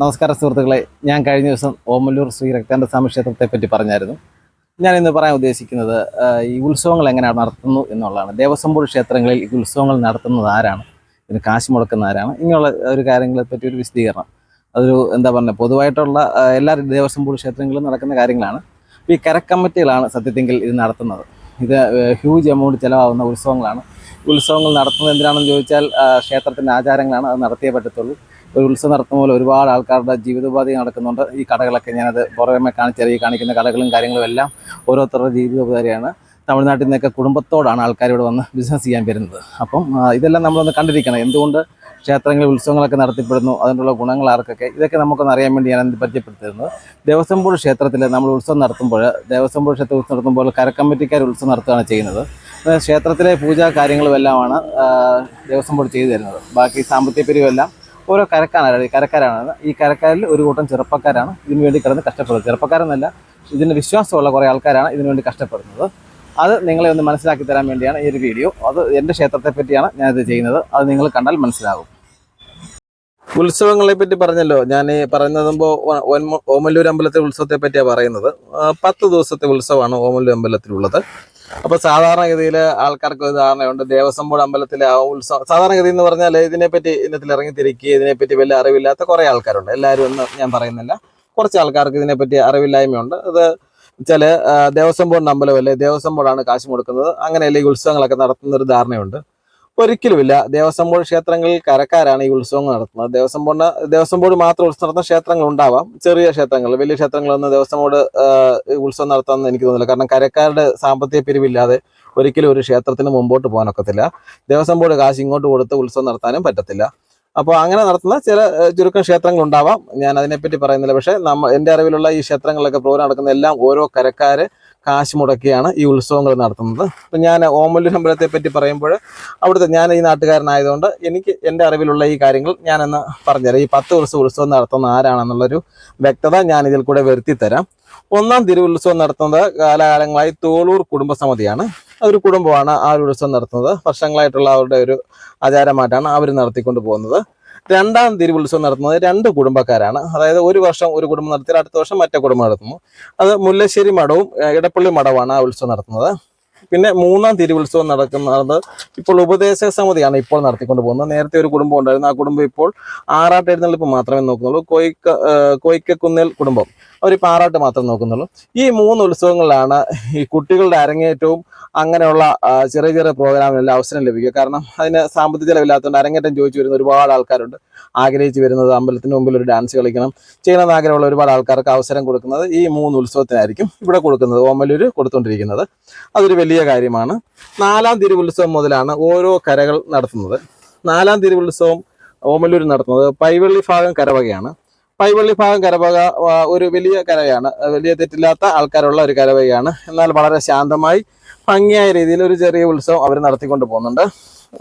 നമസ്കാരം സുഹൃത്തുക്കളെ. ഞാൻ കഴിഞ്ഞ ദിവസം ഓമല്ലൂർ ശ്രീ രക്താനന്ദസ്വാമി ക്ഷേത്രത്തെ പറ്റി പറഞ്ഞായിരുന്നു. ഞാൻ ഇന്ന് പറയാൻ ഉദ്ദേശിക്കുന്നത് ഈ ഉത്സവങ്ങൾ എങ്ങനെയാണ് നടത്തുന്നു എന്നുള്ളതാണ്. ദേവസ്വം ബോർഡ് ക്ഷേത്രങ്ങളിൽ ഈ ഉത്സവങ്ങൾ നടത്തുന്നത് ആരാണ്? ഇതിന് കാശ് മുടക്കുന്ന ആരാണ്? ഇങ്ങനെയുള്ള ഒരു കാര്യങ്ങളെ പറ്റി ഒരു വിശദീകരണം. അതൊരു എന്താ പറയുക പൊതുവായിട്ടുള്ള എല്ലാ ദേവസ്വം ബോർഡ് ക്ഷേത്രങ്ങളിലും നടക്കുന്ന കാര്യങ്ങളാണ്. ഈ കരക്കമ്മിറ്റികളാണ് സത്യത്തെങ്കിൽ ഇത് നടത്തുന്നത്. ഇത് ഹ്യൂജ് എമൗണ്ട് ചിലവാകുന്ന ഉത്സവങ്ങളാണ്. ഉത്സവങ്ങൾ നടത്തുന്നത് എന്തിനാണെന്ന് ചോദിച്ചാൽ ക്ഷേത്രത്തിന്റെ ആചാരങ്ങളാണ്. അത് നടത്തിയേ പറ്റത്തുള്ളൂ. ഒരു ഉത്സവം നടത്തുന്ന പോലെ ഒരുപാട് ആൾക്കാരുടെ ജീവിതോപാധി നടക്കുന്നുണ്ട്. ഈ കടകളൊക്കെ ഞാനത് പുറമെ കാണിച്ചറിയ ഈ കാണിക്കുന്ന കടകളും കാര്യങ്ങളും എല്ലാം ഓരോരുത്തരുടെ ജീവിതോപാധിയാണ് തമിഴ്നാട്ടിൽ നിന്നൊക്കെ കുടുംബത്തോടാണ് ആൾക്കാർ ഇവിടെ വന്ന് ബിസിനസ് ചെയ്യാൻ വരുന്നത്. അപ്പം ഇതെല്ലാം നമ്മളൊന്ന് കണ്ടിരിക്കണം. എന്തുകൊണ്ട് ക്ഷേത്രങ്ങളിൽ ഉത്സവങ്ങളൊക്കെ നടത്തിപ്പെടുന്നു അതിനുള്ള ഗുണങ്ങൾ ആർക്കൊക്കെ? ഇതൊക്കെ നമുക്കൊന്ന് അറിയാൻ വേണ്ടി ഞാൻ ഇത് പരിചയപ്പെടുത്തിയിരുന്നത് ദേവസ്വം ബോർഡ് ക്ഷേത്രത്തിൽ നമ്മൾ ഉത്സവം നടത്തുമ്പോൾ ദേവസ്വം ബോർഡ് ക്ഷേത്രം ഉത്സവം നടത്തുമ്പോൾ കരക്കമ്മിറ്റിക്കാർ ഉത്സവം നടത്തുകയാണ് ചെയ്യുന്നത്. ക്ഷേത്രത്തിലെ പൂജാ കാര്യങ്ങളും എല്ലാമാണ് ആ, ദേവസ്വം ബോർഡ് ചെയ്തു തരുന്നത്. ബാക്കി സാമ്പത്തിക പിരിവെല്ലാം ഓരോ കരക്കാരാണ് കരക്കാരാണ്. ഈ കരക്കാരിൽ ഒരു കൂട്ടം ചെറുപ്പക്കാരാണ് ഇതിനു വേണ്ടി കിടന്ന് കഷ്ടപ്പെടുന്നത്. ചെറുപ്പക്കാരെന്നല്ല ഇതിന് വിശ്വാസമുള്ള കുറേ ആൾക്കാരാണ് ഇതിനു വേണ്ടി കഷ്ടപ്പെടുന്നത്. അത് നിങ്ങളെ ഒന്ന് മനസ്സിലാക്കി തരാൻ വേണ്ടിയാണ് ഈ ഒരു വീഡിയോ. അത് എന്റെ ക്ഷേത്രത്തെ പറ്റിയാണ് ഞാനിത് ചെയ്യുന്നത്. അത് നിങ്ങൾ കണ്ടാൽ മനസ്സിലാകും. ഉത്സവങ്ങളെ പറ്റി പറഞ്ഞല്ലോ ഞാൻ പറയുന്നതുമ്പോൾ ഓമല്ലൂർ അമ്പലത്തിലെ ഉത്സവത്തെ പറ്റിയാണ് പറയുന്നത് പത്ത് ദിവസത്തെ ഉത്സവമാണ് ഓമല്ലൂർ അമ്പലത്തിലുള്ളത്. അപ്പൊ സാധാരണഗതിയിൽ ആൾക്കാർക്ക് ഒരു ധാരണയുണ്ട് ദേവസ്വം ബോർഡ് അമ്പലത്തിലെ ആ ഉത്സവം സാധാരണഗതി എന്ന് പറഞ്ഞാൽ ഇതിനെപ്പറ്റി ഇന്നത്തിൽ ഇറങ്ങി തിരിക്കുക ഇതിനെപ്പറ്റി വലിയ അറിവില്ലാത്ത കുറെ ആൾക്കാരുണ്ട്. എല്ലാവരും എന്ന് ഞാൻ പറയുന്നില്ല. കുറച്ച് ആൾക്കാർക്ക് ഇതിനെപ്പറ്റി അറിവില്ലായ്മയുണ്ട്. അത് ചില ദേവസ്വം ബോർഡിന്റെ അമ്പലമല്ലേ? ദേവസ്വം ബോർഡാണ് കാശ് കൊടുക്കുന്നത് അങ്ങനെയല്ലേ ഈ ഉത്സവങ്ങളൊക്കെ നടത്തുന്ന ഒരു ധാരണയുണ്ട്. ഒരിക്കലുമില്ല. ദേവസ്വം ബോർഡ് ക്ഷേത്രങ്ങളിൽ കരക്കാരാണ് ഈ ഉത്സവങ്ങൾ നടത്തുന്നത്. ദേവസ്വം ബോർഡിന് ദേവസ്വം ബോർഡ് മാത്രം ഉത്സവം നടത്തുന്ന ക്ഷേത്രങ്ങൾ ഉണ്ടാവാം. ചെറിയ ക്ഷേത്രങ്ങൾ വലിയ ക്ഷേത്രങ്ങളൊന്നും ദേവസ്വം ബോർഡ് ഉത്സവം നടത്താമെന്ന് എനിക്ക് തോന്നുന്നില്ല. കാരണം കരക്കാരുടെ സാമ്പത്തിക പിരിവില്ലാതെ ഒരിക്കലും ഒരു ക്ഷേത്രത്തിന് മുമ്പോട്ട് പോകാനൊക്കത്തില്ല. ദേവസ്വം ബോർഡ് കാശ് ഇങ്ങോട്ട് കൊടുത്ത് ഉത്സവം നടത്താനും പറ്റത്തില്ല. അപ്പോൾ അങ്ങനെ നടത്തുന്ന ചില ചുരുക്കം ക്ഷേത്രങ്ങൾ ഉണ്ടാവാം. ഞാൻ അതിനെപ്പറ്റി പറയുന്നില്ല. പക്ഷേ നമ്മ എന്റെ അറിവിലുള്ള ഈ ക്ഷേത്രങ്ങളിലൊക്കെ പ്രോഗ്രാം നടക്കുന്ന എല്ലാം ഓരോ കരക്കാര് കാശ് മുടക്കിയാണ് ഈ ഉത്സവങ്ങൾ നടത്തുന്നത്. അപ്പം ഞാൻ ഓമല്ലൂർ അമ്പലത്തെ പറ്റി പറയുമ്പോൾ അവിടുത്തെ ഞാൻ ഈ നാട്ടുകാരനായതുകൊണ്ട് എനിക്ക് എന്റെ അറിവിലുള്ള ഈ കാര്യങ്ങൾ ഞാനൊന്ന് പറഞ്ഞുതരാം. ഈ പത്ത് ദിവസം ഉത്സവം നടത്തുന്ന ആരാണെന്നുള്ളൊരു വ്യക്തത ഞാൻ ഇതിൽ കൂടെ വരുത്തി തരാം ഒന്നാം തിരുവുത്സവം നടത്തുന്നത് കാലാകാലങ്ങളായി തോളൂർ കുടുംബസമിതിയാണ്. ഒരു കുടുംബമാണ് ആ ഒരു ഉത്സവം നടത്തുന്നത്. വർഷങ്ങളായിട്ടുള്ള അവരുടെ ഒരു ആചാരമായിട്ടാണ് അവർ നടത്തിക്കൊണ്ട് പോകുന്നത് രണ്ടാം തിരുവുത്സവം നടത്തുന്നത് രണ്ട് കുടുംബക്കാരാണ്. അതായത് ഒരു വർഷം ഒരു കുടുംബം നടത്തിയാൽ അടുത്ത വർഷം മറ്റേ കുടുംബം നടത്തുന്നു. അത് മുല്ലശ്ശേരി മഠവും ഇടപ്പള്ളി മഠവുമാണ് ആ ഉത്സവം നടത്തുന്നത്. പിന്നെ മൂന്നാം തിരുവുത്സവം നടക്കുന്നത് ഇപ്പോൾ ഉപദേശ സമിതിയാണ് ഇപ്പോൾ നടത്തിക്കൊണ്ട് പോകുന്നത് നേരത്തെ ഒരു കുടുംബം ഉണ്ടായിരുന്നു. ആ കുടുംബം ഇപ്പോൾ ആറാട്ട് എഴുന്നള്ളിപ്പ് മാത്രമേ നോക്കുന്നുള്ളൂ. കോയിക്ക കുടുംബം കുടുംബം. അവരിപ്പോൾ ആറാട്ട് മാത്രം നോക്കുന്നുള്ളൂ. ഈ മൂന്ന് ഉത്സവങ്ങളിലാണ് ഈ കുട്ടികളുടെ അരങ്ങേറ്റവും അങ്ങനെയുള്ള ചെറിയ ചെറിയ പ്രോഗ്രാമിനെല്ലാം അവസരം ലഭിക്കുക. കാരണം അതിന് സാമ്പത്തിക ചിലവില്ലാത്തതുകൊണ്ട് അരങ്ങേറ്റം ചോദിച്ചു വരുന്ന ഒരുപാട് ആൾക്കാരുണ്ട്. ആഗ്രഹിച്ച് വരുന്നത് അമ്പലത്തിന് മുമ്പിൽ ഒരു ഡാൻസ് കളിക്കണം. ചെയ്യണമെന്ന് ആഗ്രഹമുള്ള ഒരുപാട് ആൾക്കാർക്ക് അവസരം കൊടുക്കുന്നത് ഈ മൂന്ന് ഉത്സവത്തിനായിരിക്കും ഇവിടെ കൊടുക്കുന്നത്. ഓമലൂർ കൊടുത്തുകൊണ്ടിരിക്കുന്നത്. അതൊരു വലിയ കാര്യമാണ്. നാലാം തിരുവുത്സവം മുതലാണ് ഓരോ കരകൾ നടത്തുന്നത്. നാലാം തിരുവുത്സവം ഓമല്ലൂർ നടത്തുന്നത് പൈവള്ളി ഭാഗം കരവകയാണ്. പൈവള്ളി ഭാഗം കരവക ഒരു വലിയ കരവയാണ് വലിയ തെറ്റില്ലാത്ത ആൾക്കാരുള്ള ഒരു കരവകയാണ്. എന്നാൽ വളരെ ശാന്തമായി ഭംഗിയായ രീതിയിൽ ഒരു ചെറിയ ഉത്സവം അവർ നടത്തിക്കൊണ്ട് പോകുന്നുണ്ട്.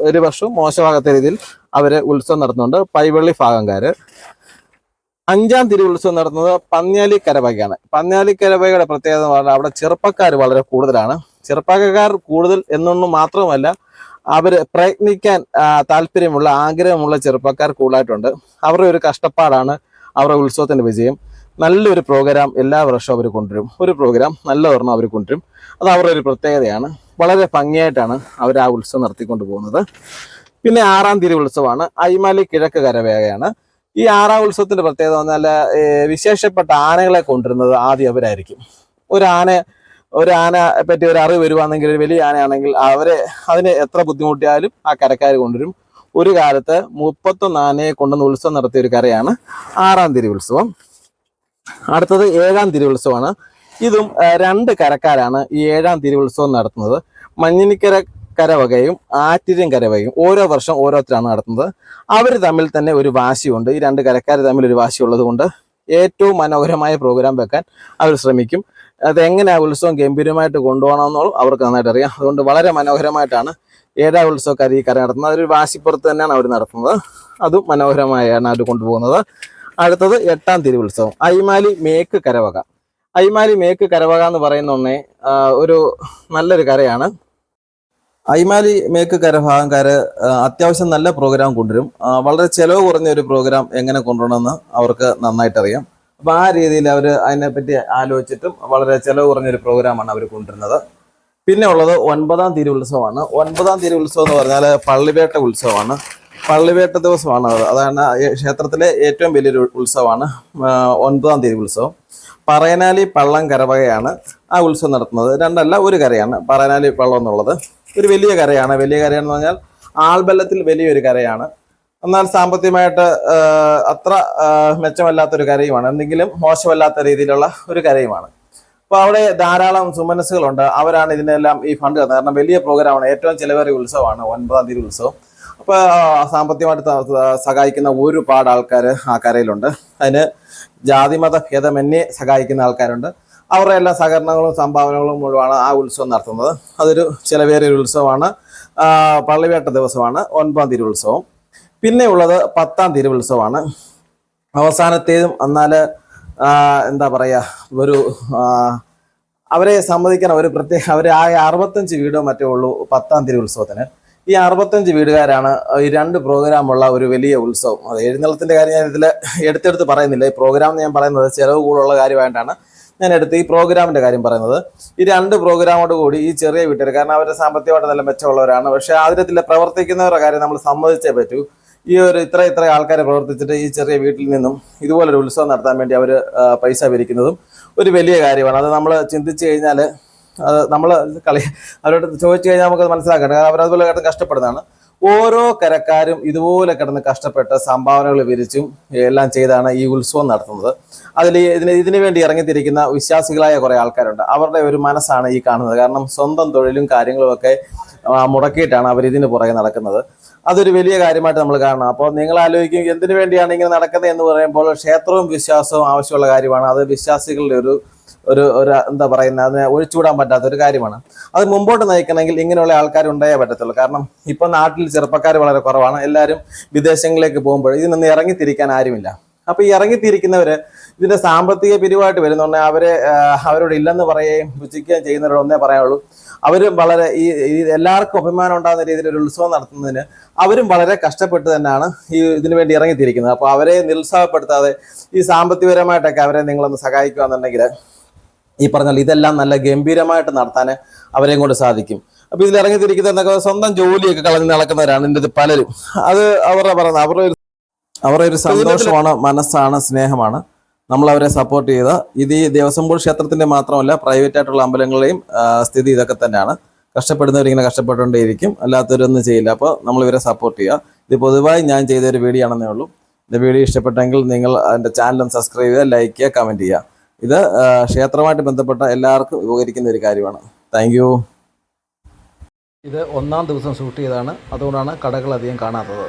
ഒരു വർഷം മോശമാകാത്ത രീതിയിൽ അവർ ഉത്സവം നടത്തുന്നുണ്ട് പൈവള്ളി ഭാഗംകാർ അഞ്ചാം തിരുവുത്സവം നടത്തുന്നത് പന്ന്യാലി കരവകയാണ്. പന്ന്യാലി കരവകയുടെ പ്രത്യേകത എന്ന് പറഞ്ഞാൽ അവിടെ ചെറുപ്പക്കാർ വളരെ കൂടുതലാണ്. ചെറുപ്പക്കാർ കൂടുതൽ എന്നൊന്നും മാത്രമല്ല അവർ പ്രയത്നിക്കാൻ താല്പര്യമുള്ള ആഗ്രഹമുള്ള ചെറുപ്പക്കാർ കൂടുതലായിട്ടുണ്ട്. അവരുടെ ഒരു കഷ്ടപ്പാടാണ് അവരുടെ ഉത്സവത്തിന്റെ വിജയം. നല്ലൊരു പ്രോഗ്രാം എല്ലാ വർഷവും അവർ കൊണ്ടുവരും. ഒരു പ്രോഗ്രാം നല്ല ഒരെണ്ണം അവർ കൊണ്ടുവരും. അത് അവരുടെ ഒരു പ്രത്യേകതയാണ്. വളരെ ഭംഗിയായിട്ടാണ് അവർ ആ ഉത്സവം നടത്തിക്കൊണ്ട് പോകുന്നത്. പിന്നെ ആറാം തീയതി ഉത്സവമാണ്. അയ്മാലി കിഴക്ക് കരവേഗയാണ്. ഈ ആറാം ഉത്സവത്തിന്റെ പ്രത്യേകത എന്ന് വിശേഷപ്പെട്ട ആനകളെ കൊണ്ടുവരുന്നത് ആദ്യം അവരായിരിക്കും. ഒരു ആന ഒരു ആന പറ്റി ഒരു അറിവ് വരുവാണെങ്കിൽ ഒരു വലിയ ആനയാണെങ്കിൽ അവരെ അതിന് എത്ര ബുദ്ധിമുട്ടിയാലും ആ കരക്കാർ കൊണ്ടുവരും. ഒരു കാലത്ത് മുപ്പത്തൊന്ന് ആനയെ കൊണ്ടുവന്ന് ഉത്സവം നടത്തിയ ഒരു കരയാണ് ആറാം തിരി ഉത്സവം. അടുത്തത് ഏഴാം തിരി ഉത്സവമാണ്. ഇതും രണ്ട് കരക്കാരാണ് ഈ ഏഴാം തിരി ഉത്സവം നടത്തുന്നത്. മഞ്ഞിനിക്കര കരവകയും ആറ്റിരം കരവകയും ഓരോ വർഷം ഓരോരുത്തരാണ് നടത്തുന്നത്. അവർ തമ്മിൽ തന്നെ ഒരു വാശിയുണ്ട്. ഈ രണ്ട് കരക്കാർ തമ്മിൽ ഒരു വാശിയുള്ളത് കൊണ്ട് ഏറ്റവും മനോഹരമായ പ്രോഗ്രാം വെക്കാൻ അവർ ശ്രമിക്കും. അത് ഉത്സവം ഗംഭീരമായിട്ട് കൊണ്ടുപോകണമെന്നുള്ളൂ അവർക്ക് നന്നായിട്ട് അറിയാം. അതുകൊണ്ട് വളരെ മനോഹരമായിട്ടാണ് ഏഴാ ഉത്സവക്കാർ ഈ കര നടത്തുന്നത്. അതൊരു വാശിപ്പുറത്ത് തന്നെയാണ് അവർ നടത്തുന്നത്. അതും മനോഹരമായാണ് അവർ കൊണ്ടുപോകുന്നത്. അടുത്തത് എട്ടാം ഉത്സവം. അയ്മാലി മേക്ക് കരവക. അയ്മാലി മേക്ക് കരവക എന്ന് പറയുന്ന ഒരു നല്ലൊരു കരയാണ്. അയ്മാലി മേക്ക് കരഭാഗംകാര് ആ, അത്യാവശ്യം നല്ല പ്രോഗ്രാം കൊണ്ടുവരും. വളരെ ചെലവ് കുറഞ്ഞ ഒരു പ്രോഗ്രാം എങ്ങനെ കൊണ്ടുവരണമെന്ന് അവർക്ക് നന്നായിട്ട് അറിയാം അപ്പൊ ആ രീതിയിൽ അവർ അതിനെപ്പറ്റി ആലോചിച്ചിട്ടും വളരെ ചെലവ് കുറഞ്ഞൊരു പ്രോഗ്രാമാണ് അവർ കൊണ്ടുവരുന്നത്. പിന്നെ ഉള്ളത് ഒൻപതാം തീയതി ഉത്സവമാണ്. ഒൻപതാം തീയതി ഉത്സവം എന്ന് പറഞ്ഞാൽ പള്ളിവേട്ട ഉത്സവമാണ്. പള്ളിവേട്ട ദിവസമാണ് അത്. അതാണ് ക്ഷേത്രത്തിലെ ഏറ്റവും വലിയൊരു ഉത്സവമാണ് ഒൻപതാം തീയതി ഉത്സവം. പറയനാലി പള്ളം കരവകയാണ് ആ ഉത്സവം നടത്തുന്നത്. രണ്ടല്ല ഒരു കരയാണ്. പറയനാലി പള്ളം എന്നുള്ളത്. ഒരു വലിയ കരയാണ്. വലിയ കരയാണെന്ന് പറഞ്ഞാൽ ആൾബലത്തിൽ വലിയൊരു കരയാണ്. എന്നാൽ സാമ്പത്തികമായിട്ട് അത്ര മെച്ചമല്ലാത്ത മെച്ചമല്ലാത്തൊരു കരയുമാണ്. എന്തെങ്കിലും മോശമല്ലാത്ത രീതിയിലുള്ള ഒരു കരയുമാണ്. അപ്പോൾ അവിടെ ധാരാളം സുമനസ്സുകളുണ്ട്. അവരാണ് ഇതിനെല്ലാം ഈ ഫണ്ട് തന്നത്. കാരണം വലിയ പ്രോഗ്രാമാണ്. ഏറ്റവും ചിലവേറിയ ഉത്സവമാണ് ഒൻപതാം തീയതി ഉത്സവം. അപ്പോൾ സാമ്പത്തികമായിട്ട് സഹായിക്കുന്ന ഒരുപാട് ആൾക്കാർ ആ കരയിലുണ്ട്. അതിന് ജാതിമത ഭേദമന്യേ സഹായിക്കുന്ന ആൾക്കാരുണ്ട്. അവരുടെ എല്ലാ സഹകരണങ്ങളും സംഭാവനകളും മുഴുവനാണ് ആ ഉത്സവം നടത്തുന്നത്. അതൊരു ചിലവേറിയ ഒരു ഉത്സവമാണ് പള്ളിവേട്ട ദിവസമാണ് ഒൻപതാം തീയതി ഉത്സവം. പിന്നെ ഉള്ളത് പത്താം തിരുവുത്സവമാണ്. അവസാനത്തേതും എന്നാൽ എന്താ പറയുക ഒരു അവരെ സമ്മതിക്കാൻ ഒരു പ്രത്യേക അവർ ആ അറുപത്തഞ്ച് വീടോ മറ്റോ ഉള്ളൂ പത്താം തിരുവുത്സവത്തിന്. ഈ അറുപത്തഞ്ച് വീടുകാരാണ് ഈ രണ്ട് പ്രോഗ്രാമുള്ള ഒരു വലിയ ഉത്സവം. അത് എഴുന്നള്ളത്തിന്റെ കാര്യം ഞാൻ ഇതിൽ എടുത്തെടുത്ത് പറയുന്നില്ല. ഈ പ്രോഗ്രാം എന്ന് ഞാൻ പറയുന്നത് ചിലവ് കൂടുതലുള്ള കാര്യമായിട്ടാണ് ഞാൻ എടുത്ത് ഈ പ്രോഗ്രാമിന്റെ കാര്യം പറയുന്നത്. ഈ രണ്ട് പ്രോഗ്രാമോട് കൂടി ഈ ചെറിയ വീട്ടുകാർ കാരണം അവരുടെ സാമ്പത്തികമായിട്ട് നല്ല മെച്ചമുള്ളവരാണ്. പക്ഷെ അതിൽ പ്രവർത്തിക്കുന്നവരുടെ കാര്യം നമ്മൾ സമ്മതിച്ചേ പറ്റൂ. ഈ ഒരു ഇത്ര ഇത്ര ആൾക്കാരെ പ്രവർത്തിച്ചിട്ട് ഈ ചെറിയ വീട്ടിൽ നിന്നും ഇതുപോലൊരു ഉത്സവം നടത്താൻ വേണ്ടി അവർ പൈസ പിരിക്കുന്നതും ഒരു വലിയ കാര്യമാണ്. അത് നമ്മൾ ചിന്തിച്ചു കഴിഞ്ഞാൽ അത് നമ്മൾ കളി അവരോട് ചോദിച്ചു കഴിഞ്ഞാൽ നമുക്ക് മനസ്സിലാക്കണം കാരണം അവരതുപോലെ കിടന്ന് കഷ്ടപ്പെടുന്നതാണ്. ഓരോ കരക്കാരും ഇതുപോലെ കിടന്ന് കഷ്ടപ്പെട്ട് സംഭാവനകൾ വിരിച്ചും എല്ലാം ചെയ്താണ് ഈ ഉത്സവം നടത്തുന്നത്. അതിൽ ഇതിന് ഇതിനു വേണ്ടി ഇറങ്ങിത്തിരിക്കുന്ന വിശ്വാസികളായ കുറേ ആൾക്കാരുണ്ട്. അവരുടെ ഒരു മനസ്സാണ് ഈ കാണുന്നത്. കാരണം സ്വന്തം തൊഴിലും കാര്യങ്ങളും ഒക്കെ മുടക്കിയിട്ടാണ് അവർ ഇതിന് പുറകെ നടക്കുന്നത്. അതൊരു വലിയ കാര്യമായിട്ട് നമ്മൾ കാണണം. അപ്പോൾ നിങ്ങൾ ആലോചിക്കും എന്തിനു വേണ്ടിയാണ് ഇങ്ങനെ നടക്കുന്നത് എന്ന് പറയുമ്പോൾ ക്ഷേത്രവും വിശ്വാസവും ആവശ്യമുള്ള കാര്യമാണ്. അത് വിശ്വാസികളുടെ ഒരു ഒരു ഒരു എന്താ പറയുന്നത് അതിനെ ഒഴിച്ചുകൂടാൻ പറ്റാത്ത ഒരു കാര്യമാണ്. അത് മുമ്പോട്ട് നയിക്കണമെങ്കിൽ ഇങ്ങനെയുള്ള ആൾക്കാർ ഉണ്ടായേ പറ്റത്തുള്ളൂ. കാരണം ഇപ്പം നാട്ടിൽ ചെറുപ്പക്കാർ വളരെ കുറവാണ്. എല്ലാവരും വിദേശങ്ങളിലേക്ക് പോകുമ്പോൾ ഇതിൽ നിന്ന് ഇറങ്ങിത്തിരിക്കാൻ ആരുമില്ല. അപ്പൊ ഈ ഇറങ്ങിത്തിരിക്കുന്നവര് ഇതിന്റെ സാമ്പത്തിക പിരിവായിട്ട് വരുന്നുണ്ടെ അവരെ അവരോട് ഇല്ലെന്ന് പറയുകയും പുച്ഛിക്കുകയും ചെയ്യുന്നവരോട് ഒന്നേ പറയാനുള്ളൂ. അവരും വളരെ ഈ എല്ലാവർക്കും അഭിമാനം ഉണ്ടാകുന്ന രീതിയിൽ ഒരു ഉത്സവം നടത്തുന്നതിന് അവരും വളരെ കഷ്ടപ്പെട്ട് തന്നെയാണ് ഈ ഇതിനു വേണ്ടി ഇറങ്ങിത്തിരിക്കുന്നത്. അപ്പോൾ അവരെ നിരുത്സാഹപ്പെടുത്താതെ ഈ സാമ്പത്തികപരമായിട്ടൊക്കെ അവരെ നിങ്ങളൊന്ന് സഹായിക്കുക എന്നുണ്ടെങ്കിൽ ഈ പറഞ്ഞാൽ ഇതെല്ലാം നല്ല ഗംഭീരമായിട്ട് നടത്താൻ അവരെയും കൊണ്ട് സാധിക്കും. അപ്പൊ ഇതിൽ ഇറങ്ങിത്തിരിക്കുന്നതൊക്കെ സ്വന്തം ജോലിയൊക്കെ കളഞ്ഞ് നടക്കുന്നവരാണ് ഇതിന്റെ പലരും. അത് അവരുടെ പറയുന്നത് അവരുടെ അവരുടെ ഒരു സന്തോഷമാണ് മനസ്സാണ് സ്നേഹമാണ്. നമ്മൾ അവരെ സപ്പോർട്ട് ചെയ്ത ഇത് ഈ ദേവസ്വം ബോർഡ് ക്ഷേത്രത്തിന്റെ മാത്രമല്ല പ്രൈവറ്റ് ആയിട്ടുള്ള അമ്പലങ്ങളുടെയും സ്ഥിതി ഇതൊക്കെ തന്നെയാണ്. കഷ്ടപ്പെടുന്നവരിങ്ങനെ കഷ്ടപ്പെട്ടുകൊണ്ടേയിരിക്കും അല്ലാത്തവരൊന്നും ചെയ്യില്ല. അപ്പോൾ നമ്മൾ ഇവരെ സപ്പോർട്ട് ചെയ്യുക. ഇത് പൊതുവായി ഞാൻ ചെയ്ത ഒരു വീഡിയോ ആണെന്നേ ഉള്ളൂ. എന്റെ വീഡിയോ ഇഷ്ടപ്പെട്ടെങ്കിൽ നിങ്ങൾ എന്റെ ചാനലും സബ്സ്ക്രൈബ് ചെയ്യുക ലൈക്ക് ചെയ്യുക കമന്റ് ചെയ്യുക. ഇത് ക്ഷേത്രമായിട്ട് ബന്ധപ്പെട്ട എല്ലാവർക്കും ഉപകരിക്കുന്ന ഒരു കാര്യമാണ്. താങ്ക് ഇത് ഒന്നാം ദിവസം ഷൂട്ട് ചെയ്തതാണ്. അതുകൊണ്ടാണ് കടകൾ അധികം കാണാത്തത്.